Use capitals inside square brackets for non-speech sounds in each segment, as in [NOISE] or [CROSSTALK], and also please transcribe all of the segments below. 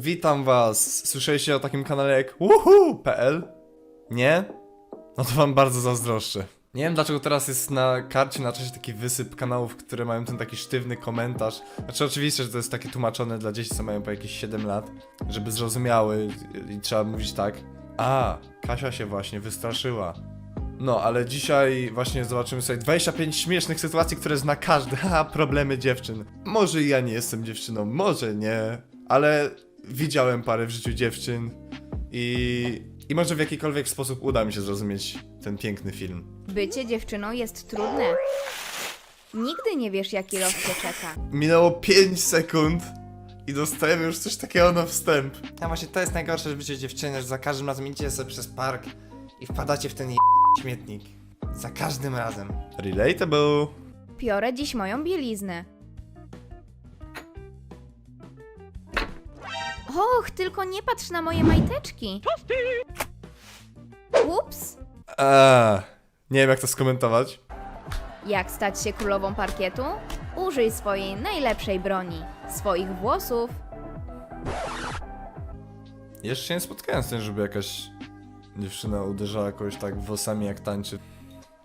Witam was! Słyszeliście o takim kanale jak woohoo.pl? Nie? No to wam bardzo zazdroszczę. Nie wiem dlaczego teraz jest na karcie na czasie taki wysyp kanałów, które mają ten taki sztywny komentarz. Znaczy oczywiście, że to jest takie tłumaczone dla dzieci, co mają po jakieś 7 lat, żeby zrozumiały i, trzeba mówić tak. A, Kasia się właśnie wystraszyła. No, ale dzisiaj właśnie zobaczymy sobie 25 śmiesznych sytuacji, które zna każdy. [LAUGHS] Haha, problemy dziewczyn. Może ja nie jestem dziewczyną, może nie, ale widziałem parę w życiu dziewczyn i, i może w jakikolwiek sposób uda mi się zrozumieć ten piękny film. Bycie dziewczyną jest trudne. Nigdy nie wiesz, jaki los cię czeka. Minęło 5 sekund i dostajemy już coś takiego na wstęp. A właśnie to jest najgorsze, że bycie dziewczyny, że za każdym razem idziecie sobie przez park i wpadacie w ten je... śmietnik. Za każdym razem. Relatable. Piorę dziś moją bieliznę. Och, tylko nie patrz na moje majteczki. Ups. Eee, nie wiem jak to skomentować. Jak stać się królową parkietu? Użyj swojej najlepszej broni. Swoich włosów. Jeszcze się nie spotkałem z tym, żeby jakaś dziewczyna uderzała kogoś tak włosami jak tańczy.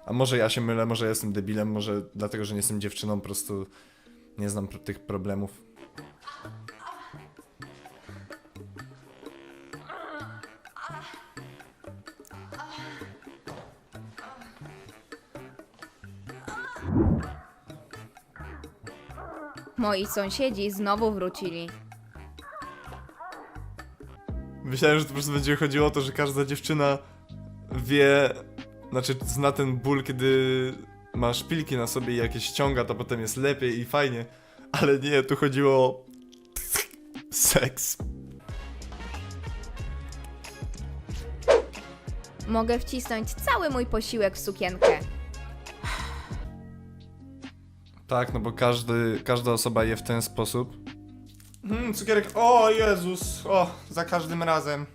A może ja się mylę, może ja jestem debilem, może dlatego, że nie jestem dziewczyną, po prostu nie znam tych problemów. Moi sąsiedzi znowu wrócili. Myślałem, że to po prostu będzie chodziło o to, że każda dziewczyna wie, znaczy zna ten ból, kiedy ma szpilki na sobie i jak je ściąga, to potem jest lepiej i fajnie. Ale nie, tu chodziło o seks. Mogę wcisnąć cały mój posiłek w sukienkę. Tak, no bo każdy, każda osoba je w ten sposób. Hmm, cukierek, o Jezus, o, za każdym razem.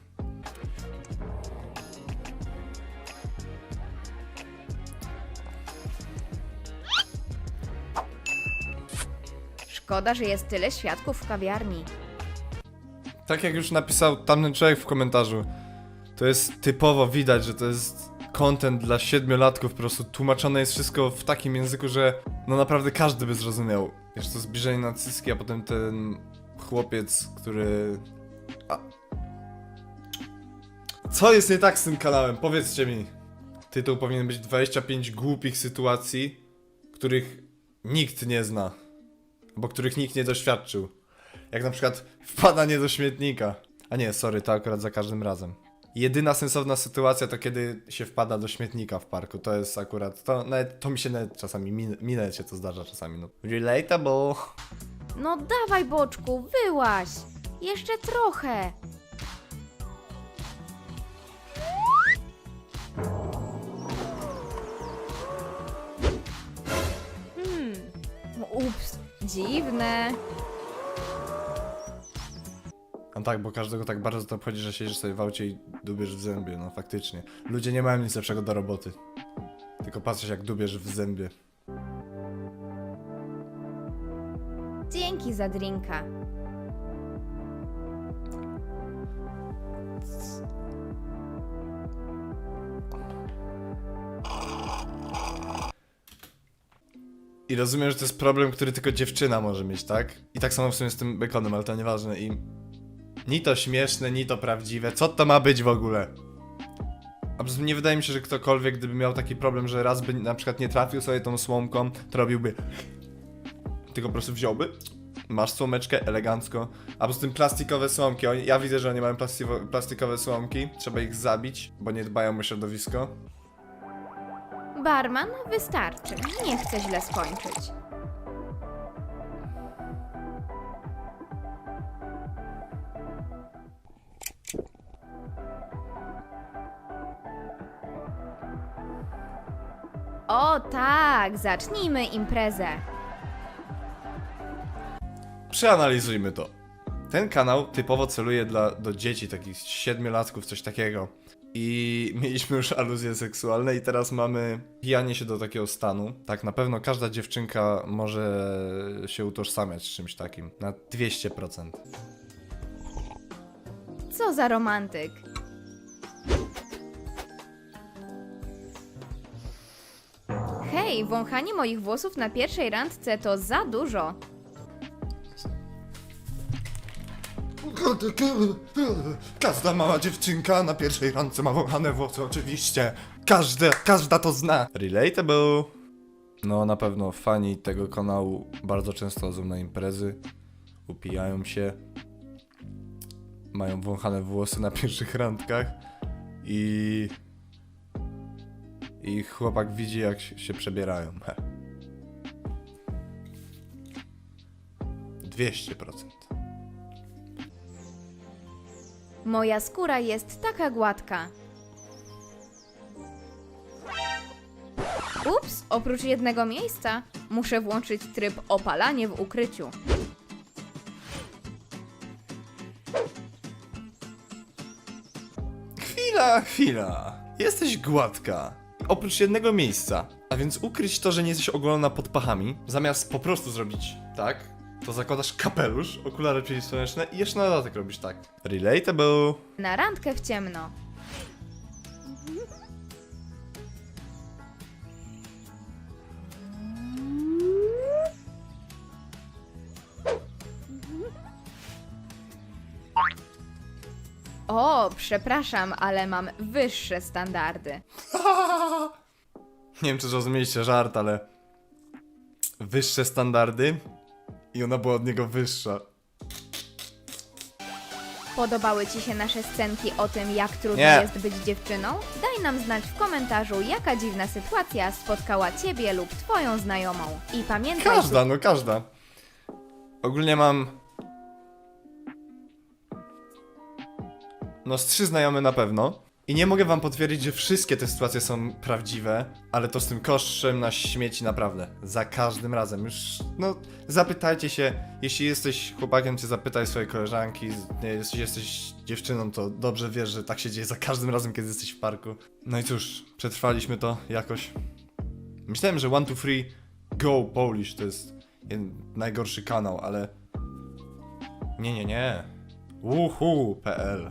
Szkoda, że jest tyle świadków w kawiarni. Tak jak już napisał tamten człowiek w komentarzu, to jest typowo widać, że to jest content dla siedmiolatków, po prostu tłumaczone jest wszystko w takim języku, że no naprawdę każdy by zrozumiał. Jeszcze to zbliżenie na cyski, a potem ten chłopiec, który... A... Co jest nie tak z tym kanałem? Powiedzcie mi. Tytuł powinien być 25 głupich sytuacji, których nikt nie zna, albo których nikt nie doświadczył. Jak na przykład wpadanie do śmietnika. A nie, sorry, to akurat za każdym razem. Jedyna sensowna sytuacja to kiedy się wpada do śmietnika w parku. To jest akurat. To, nawet, to mi się nawet czasami min, minę się to zdarza czasami. No. Relatable. No dawaj, boczku, wyłaź! Jeszcze trochę! Hmm, ups, dziwne. Tak, bo każdego tak bardzo to obchodzi, że siedzisz sobie w aucie i dubiesz w zębie. No faktycznie. Ludzie nie mają nic lepszego do roboty. Tylko patrzysz jak dubiesz w zębie. Dzięki za drinka. I rozumiem, że to jest problem, który tylko dziewczyna może mieć, tak? I tak samo w sumie z tym bekonem, ale to nieważne. I ni to śmieszne, ni to prawdziwe. Co to ma być w ogóle? A nie wydaje mi się, że ktokolwiek, gdyby miał taki problem, że raz by na przykład nie trafił sobie tą słomką, to robiłby. Tylko po prostu wziąłby. Masz słomeczkę, elegancko. A poza tym plastikowe słomki. Ja widzę, że oni mają plastiko- plastikowe słomki. Trzeba ich zabić, bo nie dbają o środowisko. Barman, wystarczy. Nie chcę źle skończyć. O tak, zacznijmy imprezę. Przeanalizujmy to. Ten kanał typowo celuje dla, do dzieci, takich siedmiolatków, coś takiego. I mieliśmy już aluzje seksualne i teraz mamy pijanie się do takiego stanu. Tak, na pewno każda dziewczynka może się utożsamiać z czymś takim. Na 200%. Co za romantyk. Hej, wąchanie moich włosów na pierwszej randce to za dużo. Każda mała dziewczynka na pierwszej randce ma wąchane włosy, oczywiście. Każda, każda to zna. Relatable. No na pewno fani tego kanału bardzo często chodzą na imprezy, upijają się, mają wąchane włosy na pierwszych randkach i... I chłopak widzi jak się przebierają. He. 200%. Moja skóra jest taka gładka. Ups, oprócz jednego miejsca muszę włączyć tryb opalanie w ukryciu. Chwila, chwila. Jesteś gładka. Oprócz jednego miejsca. A więc ukryć to, że nie jesteś ogolona pod pachami, zamiast po prostu zrobić tak, to zakładasz kapelusz, okulary przeciwsłoneczne i jeszcze na dodatek robisz tak. Relatable. Na randkę w ciemno. O, przepraszam, ale mam wyższe standardy. [LAUGHS] Nie wiem, czy zrozumieliście żart, ale wyższe standardy i ona była od niego wyższa. Podobały Ci się nasze scenki o tym, jak trudno Nie. jest być dziewczyną? Daj nam znać w komentarzu, jaka dziwna sytuacja spotkała Ciebie lub Twoją znajomą. I pamiętaj, Każda, no każda. Ogólnie mam. No, z trzy znajome na pewno. I nie mogę wam potwierdzić, że wszystkie te sytuacje są prawdziwe, ale to z tym koszem na śmieci naprawdę. Za każdym razem. Już, no, zapytajcie się, jeśli jesteś chłopakiem, czy zapytaj swojej koleżanki, jeśli jesteś dziewczyną, to dobrze wiesz, że tak się dzieje za każdym razem, kiedy jesteś w parku. No i cóż, przetrwaliśmy to jakoś. Myślałem, że 1, 2, 3 Go Polish to jest najgorszy kanał, ale. Nie, nie, nie. Uhu.pl